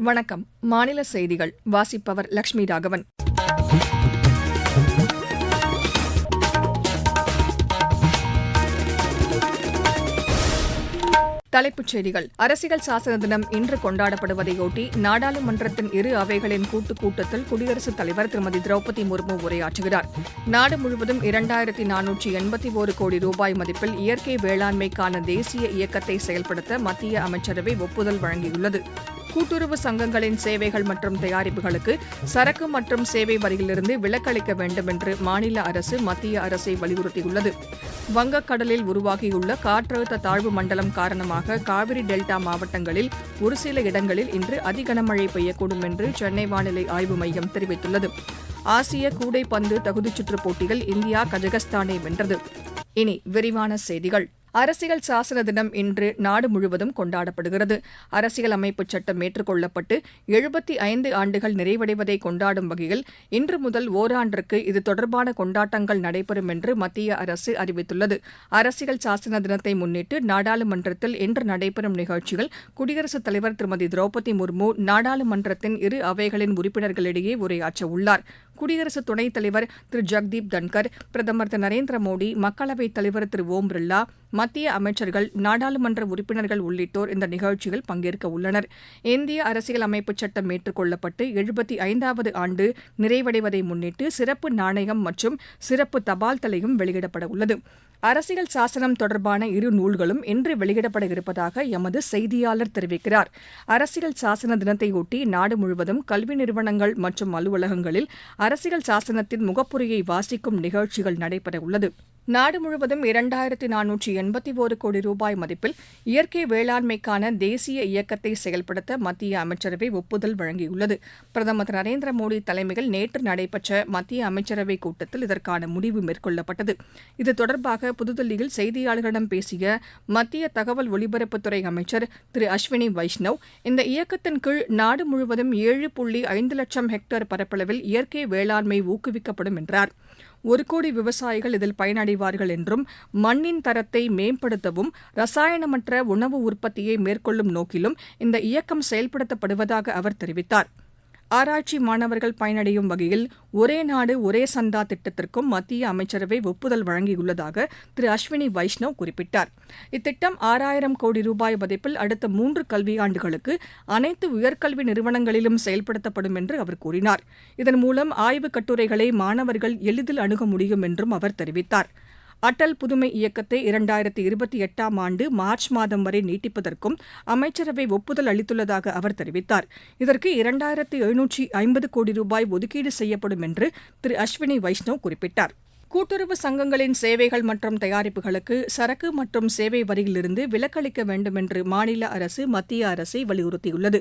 வணக்கம். மாநில செய்திகள். வாசிப்பவர் லட்சுமி ராகவன். தலைப்புச் செய்திகள். அரசியல் சாசன தினம் இன்று கொண்டாடப்படுவதையொட்டி நாடாளுமன்றத்தின் இரு அவைகளின் கூட்டுக் கூட்டத்தில் குடியரசுத் தலைவர் திருமதி திரௌபதி முர்மு உரையாற்றுகிறார். நாடு முழுவதும் இரண்டாயிரத்தி நானூற்றி எண்பத்தி ஒரு கோடி ரூபாய் மதிப்பில் இயற்கை வேளாண்மைக்கான தேசிய இயக்கத்தை செயல்படுத்த மத்திய அமைச்சரவை ஒப்புதல் வழங்கியுள்ளது. கூட்டுறவு சங்கங்களின் சேவைகள் மற்றும் தயாரிப்புகளுக்கு சரக்கு மற்றும் சேவை வரியிலிருந்து விலக்களிக்க வேண்டும் என்று மாநில அரசு மத்திய அரசை வலியுறுத்தியுள்ளது. வங்கக்கடலில் உருவாகியுள்ள காற்றழுத்த தாழ்வு மண்டலம் காரணமாக காவிரி டெல்டா மாவட்டங்களில் ஒரு சில இடங்களில் இன்று அதிகனமழை பெய்யக்கூடும் என்று சென்னை வானிலை ஆய்வு மையம் தெரிவித்துள்ளது. ஆசிய கூடைப்பந்து தகுதிச்சுற்று போட்டியில் இந்தியா கஜகஸ்தானை வென்றது. இனி விரிவான செய்திகள். அரசியல் சாசன தினம் இன்று நாடு முழுவதும் கொண்டாடப்படுகிறது. அரசியல் அமைப்புச் சட்டம் ஏற்றுக்கொள்ளப்பட்டு எழுபத்தி ஐந்து ஆண்டுகள் நிறைவடைவதை கொண்டாடும் வகையில் இன்று முதல் ஓராண்டிற்கு இது தொடர்பான கொண்டாட்டங்கள் நடைபெறும் என்று மத்திய அரசு அறிவித்துள்ளது. அரசியல் சாசன தினத்தை முன்னிட்டு நாடாளுமன்றத்தில் இன்று நடைபெறும் நிகழ்ச்சியில் குடியரசுத் தலைவர் திருமதி திரௌபதி முர்மு நாடாளுமன்றத்தின் இரு அவைகளின் உறுப்பினர்களிடையே உரையாற்ற உள்ளார் குடியரசு துணைத் தலைவர் திரு ஜெக்தீப் தன்கர் பிரதமர் திரு நரேந்திர மோடி மக்களவைத் தலைவர் திரு ஓம் பிர்லா மத்திய அமைச்சர்கள் நாடாளுமன்ற உறுப்பினர்கள் உள்ளிட்டோர் இந்த நிகழ்ச்சியில் பங்கேற்க உள்ளனர். இந்திய அரசியல் அமைப்புச் சட்டம் ஏற்றுக்கொள்ளப்பட்டு எழுபத்தி ஐந்தாவது ஆண்டு நிறைவடைவதை முன்னிட்டு சிறப்பு நாணயம் மற்றும் சிறப்பு தபால் தலையும் வெளியிடப்பட உள்ளது. அரசியல் சாசனம் தொடர்பான இரு நூல்களும் இன்று வெளியிடப்பட இருப்பதாக எமது செய்தியாளர் தெரிவிக்கிறார். அரசியல் சாசன தினத்தையொட்டி நாடு முழுவதும் கல்வி நிறுவனங்கள் மற்றும் அலுவலகங்களில் அரசியல் சாசனத்தின் முகப்புரையை வாசிக்கும் நிகழ்ச்சிகள் நடைபெற உள்ளது நாடு முழுவதும் இரண்டாயிரத்தி நானூற்றி எண்பத்தி ஒரு கோடி ரூபாய் மதிப்பில் இயற்கை வேளாண்மைக்கான தேசிய இயக்கத்தை செயல்படுத்த மத்திய அமைச்சரவை ஒப்புதல் வழங்கியுள்ளது. பிரதமர் திரு நரேந்திர மோடி தலைமையில் நேற்று நடைபெற்ற மத்திய அமைச்சரவைக் கூட்டத்தில் இதற்கான முடிவு மேற்கொள்ளப்பட்டது. இது தொடர்பாக புதுதில்லியில் செய்தியாளர்களிடம் பேசிய மத்திய தகவல் ஒலிபரப்புத்துறை அமைச்சர் திரு அஸ்வினி வைஷ்ணவ் இந்த இயக்கத்தின் கீழ் நாடு முழுவதும் ஏழு புள்ளி ஐந்து லட்சம் ஹெக்டேர் பரப்பளவில் இயற்கை வேளாண்மை ஊக்குவிக்கப்படும் என்றார். ஒரு கோடி விவசாயிகள் இதில் பயனடைவார்கள் என்றும் மண்ணின் தரத்தை மேம்படுத்தவும் ரசாயனமற்ற உணவு உற்பத்தியை மேற்கொள்ளும் நோக்கிலும் இந்த இயக்கம் செயல்படுத்தப்படுவதாக அவர் தெரிவித்தார். ஆராய்ச்சி மாணவர்கள் பயனடையும் வகையில் ஒரே நாடு ஒரே சந்தா திட்டத்திற்கும் மத்திய அமைச்சரவை ஒப்புதல் வழங்கியுள்ளதாக திரு அஸ்வினி வைஷ்ணவ் குறிப்பிட்டார். இத்திட்டம் ஆறாயிரம் கோடி ரூபாய் மதிப்பில் அடுத்த மூன்று கல்வியாண்டுகளுக்கு அனைத்து உயர்கல்வி நிறுவனங்களிலும் செயல்படுத்தப்படும் என்று அவர் கூறினார். இதன் மூலம் ஆய்வுக் கட்டுரைகளை மாணவர்கள் எளிதில் அணுக முடியும் என்றும் அவர் தெரிவித்தார். அடல் புதுமை இயக்கத்தை இரண்டாயிரத்தி இருபத்தி எட்டாம் ஆண்டு மார்ச் மாதம் வரை நீட்டிப்பதற்கும் அமைச்சரவை ஒப்புதல் அளித்துள்ளதாக அவர் தெரிவித்தார். இதற்கு இரண்டாயிரத்து எழுநூற்றி ஐம்பது கோடி ரூபாய் ஒதுக்கீடு செய்யப்படும் என்று திரு அஸ்வினி வைஷ்ணவ் குறிப்பிட்டார். கூட்டுறவு சங்கங்களின் சேவைகள் மற்றும் தயாரிப்புகளுக்கு சரக்கு மற்றும் சேவை வரியிலிருந்து விலக்களிக்க வேண்டும் என்று மாநில அரசு மத்திய அரசை வலியுறுத்தியுள்ளது.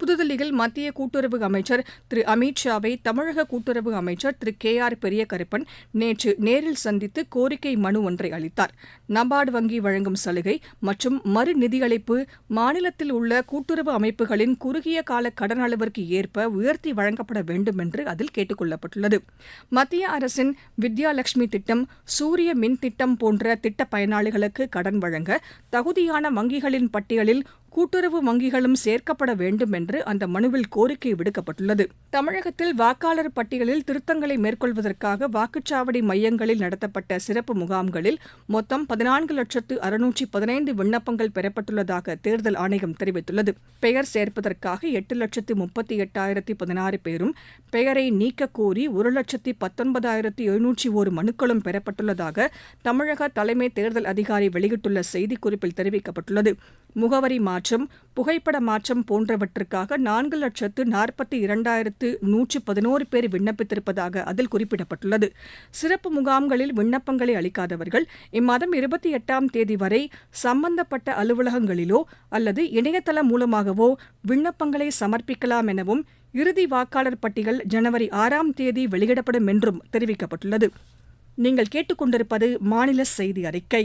புதுதில்லியில் மத்திய கூட்டுறவு அமைச்சர் திரு அமித் ஷாவை தமிழக கூட்டுறவு அமைச்சர் திரு கே ஆர் பெரியகருப்பன் நேற்று நேரில் சந்தித்து கோரிக்கை மனு ஒன்றை அளித்தார். நபார்டு வங்கி வழங்கும் சலுகை மற்றும் மறு நிதியளிப்பு மாநிலத்தில் உள்ள கூட்டுறவு அமைப்புகளின் குறுகிய கால கடன் அளவிற்கு ஏற்ப உயர்த்தி வழங்கப்பட வேண்டும் என்று அதில் கேட்டுக் கொள்ளப்பட்டுள்ளது. மத்திய அரசின் வித்யாலட்சுமி திட்டம் சூரிய மின் திட்டம் போன்ற திட்ட பயனாளிகளுக்கு கடன் வழங்க தகுதியான வங்கிகளின் பட்டியலில் கூட்டுறவு வங்கிகளும் சேர்க்கப்பட வேண்டும் என்று அந்த மனுவில் கோரிக்கை விடுக்கப்பட்டுள்ளது. தமிழகத்தில் வாக்காளர் பட்டியலில் திருத்தங்களை மேற்கொள்வதற்காக வாக்குச்சாவடி மையங்களில் நடத்தப்பட்ட சிறப்பு முகாம்களில் மொத்தம் பதினான்கு லட்சத்து அறுநூற்றி பதினைந்து விண்ணப்பங்கள் பெறப்பட்டுள்ளதாக தேர்தல் ஆணையம் தெரிவித்துள்ளது. பெயர் சேர்ப்பதற்காக எட்டு லட்சத்து முப்பத்தி எட்டாயிரத்தி பதினாறு பேரும் பெயரை நீக்க கோரி ஒரு லட்சத்தி பத்தொன்பதாயிரத்தி எழுநூற்றி ஒரு மனுக்களும் பெறப்பட்டுள்ளதாக தமிழக தலைமை தேர்தல் அதிகாரி வெளியிட்டுள்ள செய்திக்குறிப்பில் தெரிவிக்கப்பட்டுள்ளது. முகவரி மாற்றம் புகைப்பட மாற்றம் போன்றவற்றுக்காக நான்கு லட்சத்து நாற்பத்தி இரண்டாயிரத்து நூற்று பதினோரு பேர் விண்ணப்பித்திருப்பதாக அதில் குறிப்பிடப்பட்டுள்ளது. சிறப்பு முகாம்களில் விண்ணப்பங்களை அளிக்காதவர்கள் இம்மாதம் இருபத்தி எட்டாம் தேதி வரை சம்பந்தப்பட்ட அலுவலகங்களிலோ அல்லது இணையதளம் மூலமாகவோ விண்ணப்பங்களை சமர்ப்பிக்கலாம் எனவும் இறுதி வாக்காளர் பட்டியல் ஜனவரி ஆறாம் தேதி வெளியிடப்படும் என்றும் தெரிவிக்கப்பட்டுள்ளது. நீங்கள் கேட்டுக்கொண்டிருப்பது மாநில செய்தி அறிக்கை.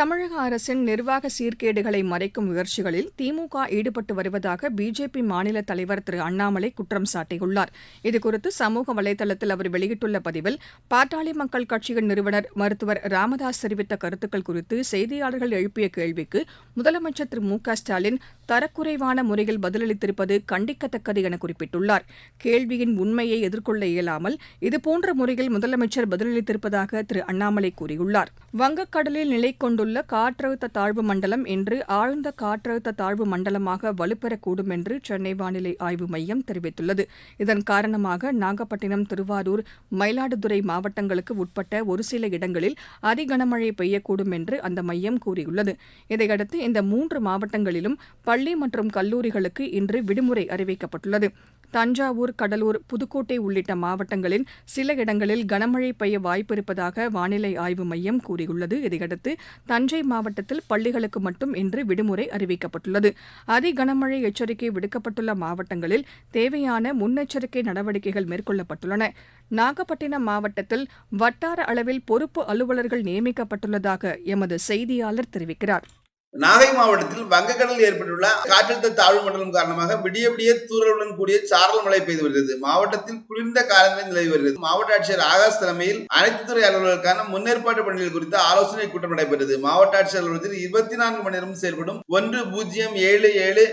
தமிழக அரசின் நிர்வாக சீர்கேடுகளை மறைக்கும் முயற்சிகளில் திமுக ஈடுபட்டு வருவதாக பிஜேபி மாநில தலைவர் திரு அண்ணாமலை குற்றம் சாட்டியுள்ளார். இதுகுறித்து சமூக வலைதளத்தில் அவர் வெளியிட்டுள்ள பதிவில் பாட்டாளி மக்கள் கட்சியின் நிறுவனர் மருத்துவர் ராமதாஸ் தெரிவித்த கருத்துக்கள் குறித்து செய்தியாளர்கள் எழுப்பிய கேள்விக்கு முதலமைச்சர் திரு மு க ஸ்டாலின் தரக்குறைவான முறையில் பதிலளித்திருப்பது கண்டிக்கத்தக்கது என குறிப்பிட்டுள்ளார். கேள்வியின் உண்மையை எதிர்கொள்ள இயலாமல் இதுபோன்ற முறையில் முதலமைச்சர் பதிலளித்திருப்பதாக திரு அண்ணாமலை கூறியுள்ளார். வங்கக்கடலில் நிலை கொண்டுள்ள காற்றழுத்த தாழ்வு மண்டலம் இன்று ஆழ்ந்த காற்றழுத்த தாழ்வு மண்டலமாக வலுப்பெறக்கூடும் என்று சென்னை வானிலை ஆய்வு மையம் தெரிவித்துள்ளது. இதன் காரணமாக நாகப்பட்டினம் திருவாரூர் மயிலாடுதுறை மாவட்டங்களுக்கு உட்பட்ட ஒரு சில இடங்களில் அதிகனமழை பெய்யக்கூடும் என்று அந்த மையம் கூறியுள்ளது. இதையடுத்து இந்த மூன்று மாவட்டங்களிலும் பள்ளி மற்றும் கல்லூரிகளுக்கு இன்று விடுமுறை அறிவிக்கப்பட்டுள்ளது. தஞ்சாவூர் கடலூர் புதுக்கோட்டை உள்ளிட்ட மாவட்டங்களின் சில இடங்களில் கனமழை பெய்ய வாய்ப்பிருப்பதாக வானிலை ஆய்வு மையம் கூறியுள்ளது. இதையடுத்து தஞ்சை மாவட்டத்தில் பள்ளிகளுக்கு மட்டும் இன்று விடுமுறை அறிவிக்கப்பட்டுள்ளது. அதி கனமழை எச்சரிக்கை விடுக்கப்பட்டுள்ள மாவட்டங்களில் தேவையான முன்னெச்சரிக்கை நடவடிக்கைகள் மேற்கொள்ளப்பட்டுள்ளன. நாகப்பட்டினம் மாவட்டத்தில் வட்டார அளவில் பொறுப்பு அலுவலர்கள் நியமிக்கப்பட்டுள்ளதாக எமது செய்தியாளர் தெரிவிக்கிறார். நாகை மாவட்டத்தில் வங்கக்கடலில் ஏற்பட்டுள்ள காற்றழுத்த தாழ்வு மண்டலம் காரணமாக விடிய விடிய தூறலுடன் கூடிய சாரல் மழை பெய்து வருகிறது. மாவட்டத்தில் குளிர்ந்த காலநிலை நிலவி வருகிறது. மாவட்ட ஆட்சியர் ஆகாஷ் தலைமையில் அனைத்து துறை அலுவலர்களுக்கான முன்னேற்பாட்டு பணிகள் குறித்த ஆலோசனை கூட்டம் நடைபெற்றது. மாவட்ட ஆட்சியர் அலுவலகத்தில் இருபத்தி நான்கு மணி நேரம் செயல்படும் ஒன்று பூஜ்ஜியம் ஏழு ஏழு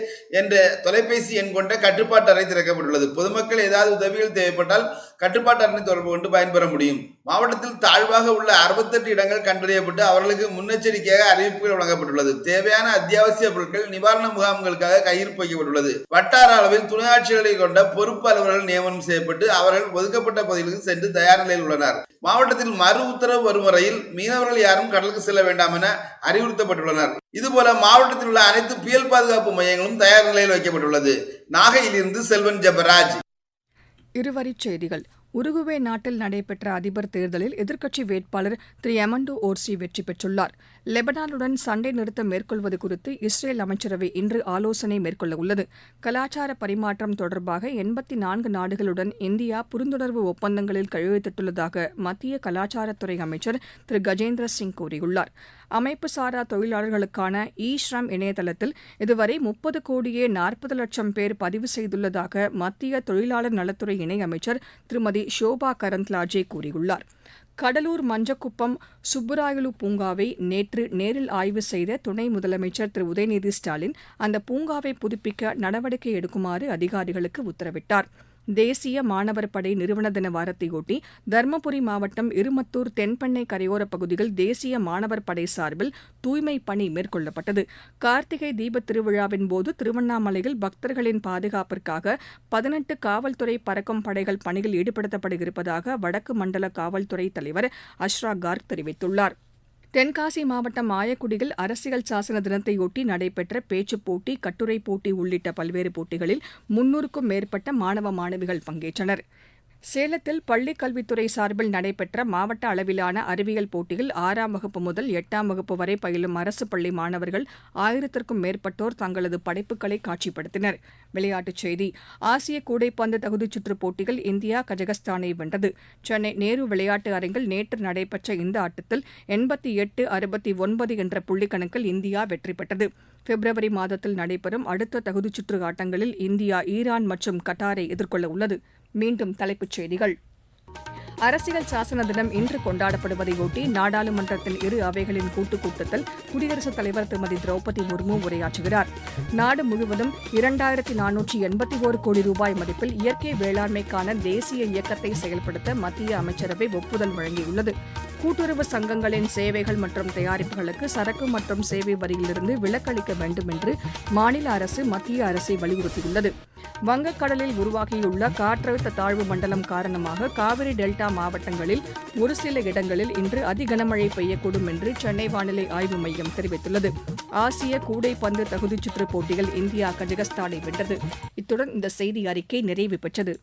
என்ற தொலைபேசி எண் கொண்ட கட்டுப்பாட்டு அறை திறக்கப்பட்டுள்ளது. பொதுமக்கள் ஏதாவது உதவிகள் தேவைப்பட்டால் கட்டுப்பாட்டு அறை தொடர்பு கொண்டு பயன்பெற முடியும். மாவட்டத்தில் தாழ்வாக உள்ள அறுபத்தெட்டு இடங்கள் கண்டறியப்பட்டு அவர்களுக்கு முன்னெச்சரிக்கையாக அறிவிப்புகள் வழங்கப்பட்டுள்ளது. தேவையான அத்தியாவசிய பொருட்கள் நிவாரண முகாம்களுக்காக கையிருப்பு வைக்கப்பட்டுள்ளது வட்டார அளவில் துணை ஆட்சிகளை கொண்ட பொறுப்பு அலுவலர்கள் நியமனம் செய்யப்பட்டு அவர்கள் ஒதுக்கப்பட்ட பகுதிகளுக்கு சென்று தயார் நிலையில் உள்ளனர். மாவட்டத்தில் மறு உத்தரவு வரும் வரையில் மீனவர்கள் யாரும் கடலுக்கு செல்ல வேண்டாம் என அறிவுறுத்தப்பட்டுள்ளனர். இதுபோல மாவட்டத்தில் உள்ள அனைத்து புயல் பாதுகாப்பு மையங்களும் தயார் நிலையில் வைக்கப்பட்டுள்ளது. நாகையிலிருந்து செல்வன் ஜபராஜ். இருவரி செய்திகள். உருகுவே நாட்டில் நடைபெற்ற அதிபர் தேர்தலில் எதிர்க்கட்சி வேட்பாளர் திரு எமண்டோ ஓர்சி வெற்றி பெற்றுள்ளார். லெபனானுடன் சண்டை நிறுத்தம் மேற்கொள்வது குறித்து இஸ்ரேல் அமைச்சரவை இன்று ஆலோசனை மேற்கொள்ள உள்ளது. கலாச்சார பரிமாற்றம் தொடர்பாக எண்பத்தி நான்கு நாடுகளுடன் இந்தியா புரிந்துணர்வு ஒப்பந்தங்களில் கையெழுத்திட்டுள்ளதாக மத்திய கலாச்சாரத்துறை அமைச்சர் திரு கஜேந்திர சிங் கூறியுள்ளார். அமைப்பு சாரா தொழிலாளர்களுக்கான இ ஸ்ரம் இணையதளத்தில் இதுவரை முப்பது கோடியே நாற்பது லட்சம் பேர் பதிவு செய்துள்ளதாக மத்திய தொழிலாளர் நலத்துறை இணையமைச்சர் திருமதி ஷோபா கரந்த்லாஜே கூறியுள்ளார். கடலூர் மஞ்சக்குப்பம் சுப்புராயலு பூங்காவை நேற்று நேரில் ஆய்வு செய்த துணை முதலமைச்சர் திரு. உதயநிதி ஸ்டாலின் அந்த பூங்காவை புதுப்பிக்க நடவடிக்கை எடுக்குமாறு அதிகாரிகளுக்கு உத்தரவிட்டார். தேசிய மாணவர் படை நிறுவன தின வாரத்தையொட்டி தருமபுரி மாவட்டம் இருமத்தூர் தென்பெண்ணை கரையோரப் பகுதியில் தேசிய மாணவர் படை சார்பில் தூய்மை பணி மேற்கொள்ளப்பட்டது. கார்த்திகை தீபத் திருவிழாவின் போது திருவண்ணாமலையில் பக்தர்களின் பாதுகாப்பிற்காக பதினெட்டு காவல்துறை பறக்கும் படைகள் பணியில் ஈடுபடுத்தப்பட இருப்பதாக வடக்கு மண்டல காவல்துறை தலைவர் அஷ்ரா கார்க் தெரிவித்துள்ளார். தென்காசி மாவட்டம் ஆயக்குடியில் அரசியல் சாசன தினத்தையொட்டி நடைபெற்ற பேச்சுப் போட்டி கட்டுரைப் போட்டி உள்ளிட்ட பல்வேறு போட்டிகளில் முன்னூறுக்கும் மேற்பட்ட மாணவ மாணவிகள் பங்கேற்றனர். சேலத்தில் பள்ளிக் கல்வித்துறை சார்பில் நடைபெற்ற மாவட்ட அளவிலான அறிவியல் போட்டியில் ஆறாம் வகுப்பு முதல் எட்டாம் வகுப்பு வரை பயிலும் அரசு பள்ளி மாணவர்கள் ஆயிரத்திற்கும் மேற்பட்டோர் தங்களது படைப்புகளை காட்சிப்படுத்தினர். விளையாட்டுச் செய்தி. ஆசிய கூடைப்பந்து தகுதிச் சுற்றுப் போட்டியில் இந்தியா கஜகஸ்தானை வென்றது. சென்னை நேரு விளையாட்டு அரங்கில் நேற்று நடைபெற்ற இந்த ஆட்டத்தில் எண்பத்தி எட்டு அறுபத்தி ஒன்பது என்ற புள்ளிக்கணக்கில் இந்தியா வெற்றி பெற்றது. பிப்ரவரி மாதத்தில் நடைபெறும் அடுத்த தகுதிச் சுற்று ஆட்டங்களில் இந்தியா ஈரான் மற்றும் கட்டாரை எதிர்கொள்ள உள்ளது. மீண்டும் தலைப்புச் செய்திகள். அரசியல் சாசன தினம் இன்று கொண்டாடப்படுவதையொட்டி நாடாளுமன்றத்தின் இரு அவைகளின் கூட்டுக் கூட்டத்தில் குடியரசுத் தலைவர் திருமதி திரௌபதி முர்மு உரையாற்றுகிறார். நாடு முழுவதும் இரண்டாயிரத்தி நானூற்றி எண்பத்தி ஒரு கோடி ரூபாய் மதிப்பில் இயற்கை வேளாண்மைக்கான தேசிய இயக்கத்தை செயல்படுத்த மத்திய அமைச்சரவை ஒப்புதல் வழங்கியுள்ளது. கூட்டுறவு சங்கங்களின் சேவைகள் மற்றும் தயாரிப்புகளுக்கு சரக்கு மற்றும் சேவை வரியிலிருந்து விலக்களிக்க வேண்டும் என்று மாநில அரசு மத்திய அரசை வலியுறுத்தியுள்ளது. வங்கக்கடலில் உருவாகியுள்ள காற்றழுத்த தாழ்வு மண்டலம் காரணமாக காவிரி டெல்டா மாவட்டங்களில் ஒரு சில இடங்களில் இன்று அதிகனமழை பெய்யக்கூடும் என்று சென்னை வானிலை ஆய்வு மையம் தெரிவித்துள்ளது. ஆசிய கூடைப்பந்து தகுதிச் சுற்றுப் போட்டியில் இந்தியா கஜகஸ்தானை வென்றது. இத்துடன் இந்த செய்தி அறிக்கை நிறைவு பெற்றது.